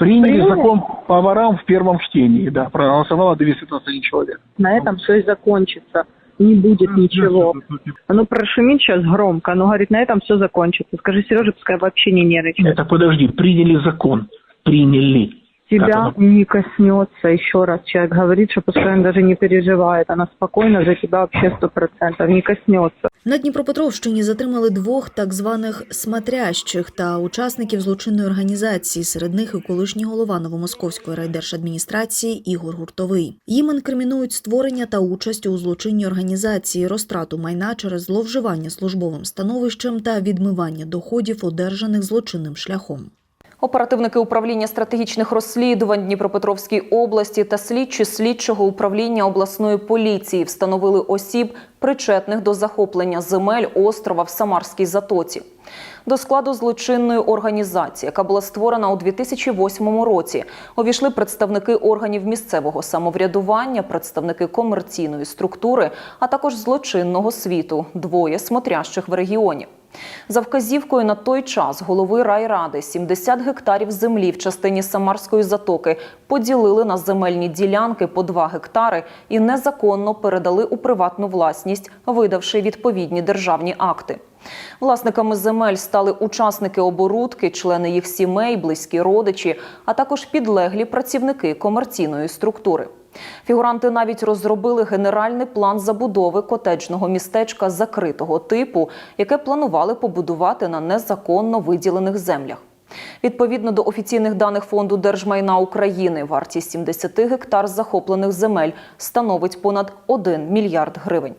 Приняли, Приняли? закон по ворам в первом чтении, да, проголосовало 221 человек. На этом все и закончится. Не будет ничего. Оно прошумит сейчас громко, но говорит, на этом все закончится. Скажи Сереже, пускай вообще не нервничает. Это подожди, приняли закон, приняли. Тебя оно? не коснется. Еще раз человек говорит, что пускай он даже не переживает. Она спокойно за тебя вообще сто процентов не коснется. На Дніпропетровщині затримали двох так званих смотрящих та учасників злочинної організації. Серед них і колишній голова Новомосковської райдержадміністрації Ігор Гуртовий. Їм інкримінують створення та участь у злочинній організації, розтрату майна через зловживання службовим становищем та відмивання доходів, одержаних злочинним шляхом. Оперативники управління стратегічних розслідувань Дніпропетровській області та слідчі слідчого управління обласної поліції встановили осіб, причетних до захоплення земель острова в Самарській затоці. До складу злочинної організації, яка була створена у 2008 році, увійшли представники органів місцевого самоврядування, представники комерційної структури, а також злочинного світу, двоє смотрящих в регіоні. За вказівкою на той час голови райради 70 гектарів землі в частині Самарської затоки поділили на земельні ділянки по 2 гектари і незаконно передали у приватну власність, видавши відповідні державні акти. Власниками земель стали учасники оборудки, члени їх сімей, близькі родичі, а також підлеглі працівники комерційної структури. Фігуранти навіть розробили генеральний план забудови котеджного містечка закритого типу, яке планували побудувати на незаконно виділених землях. Відповідно до офіційних даних фонду держмайна України, вартість 70 гектар захоплених земель становить понад 1 мільярд гривень.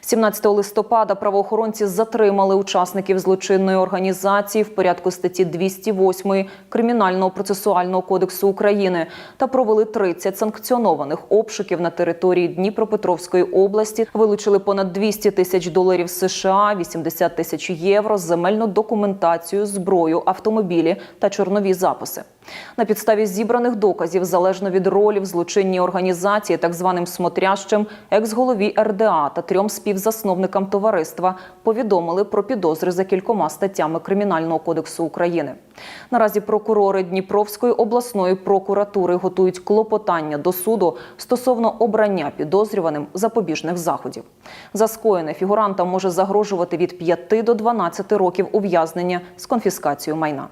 17 листопада правоохоронці затримали учасників злочинної організації в порядку статті 208 Кримінального процесуального кодексу України та провели 30 санкціонованих обшуків на території Дніпропетровської області. Вилучили понад 200 тисяч доларів США, 80 тисяч євро, земельну документацію, зброю, автомобілі та чорнові записи. На підставі зібраних доказів, залежно від ролі в злочинній організації, так званим смотрящим, екс-голові РДА та трьом співзасновникам товариства повідомили про підозри за кількома статтями Кримінального кодексу України. Наразі прокурори Дніпровської обласної прокуратури готують клопотання до суду стосовно обрання підозрюваним запобіжних заходів. За скоєне фігурантам може загрожувати від 5 до 12 років ув'язнення з конфіскацією майна.